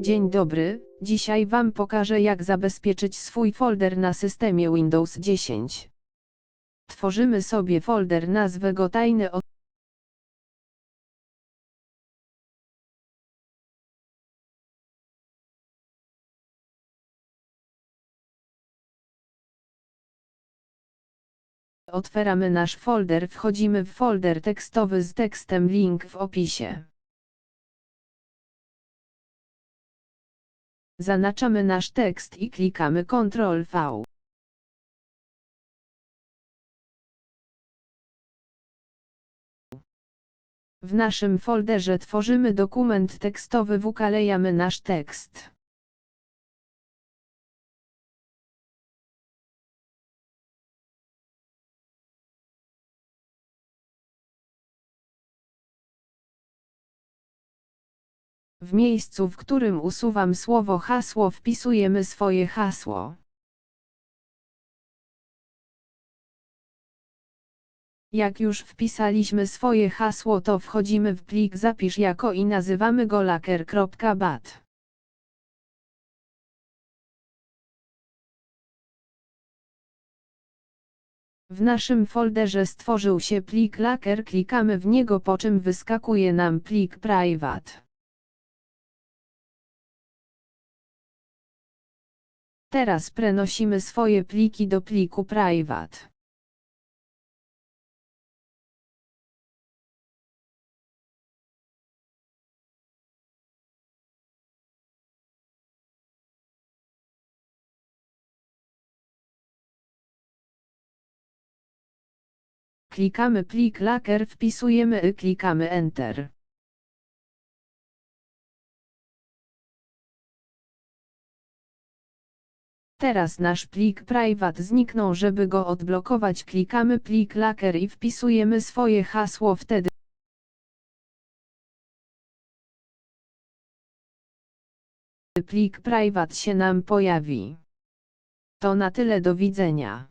Dzień dobry, dzisiaj Wam pokażę jak zabezpieczyć swój folder na systemie Windows 10. Tworzymy sobie folder nazwę go tajny Otwieramy nasz folder, wchodzimy w folder tekstowy z tekstem link w opisie. Zaznaczamy nasz tekst i klikamy Ctrl V. W naszym folderze tworzymy dokument tekstowy wklejamy nasz tekst. W miejscu, w którym usuwam słowo hasło wpisujemy swoje hasło. Jak już wpisaliśmy swoje hasło to wchodzimy w plik zapisz jako i nazywamy go laker.bat. W naszym folderze stworzył się plik laker klikamy w niego po czym wyskakuje nam plik private. Teraz prenosimy swoje pliki do pliku private. Klikamy plik laker wpisujemy i klikamy enter. Teraz nasz plik private zniknął żeby go odblokować klikamy plik laker i wpisujemy swoje hasło wtedy plik private się nam pojawi. To na tyle do widzenia.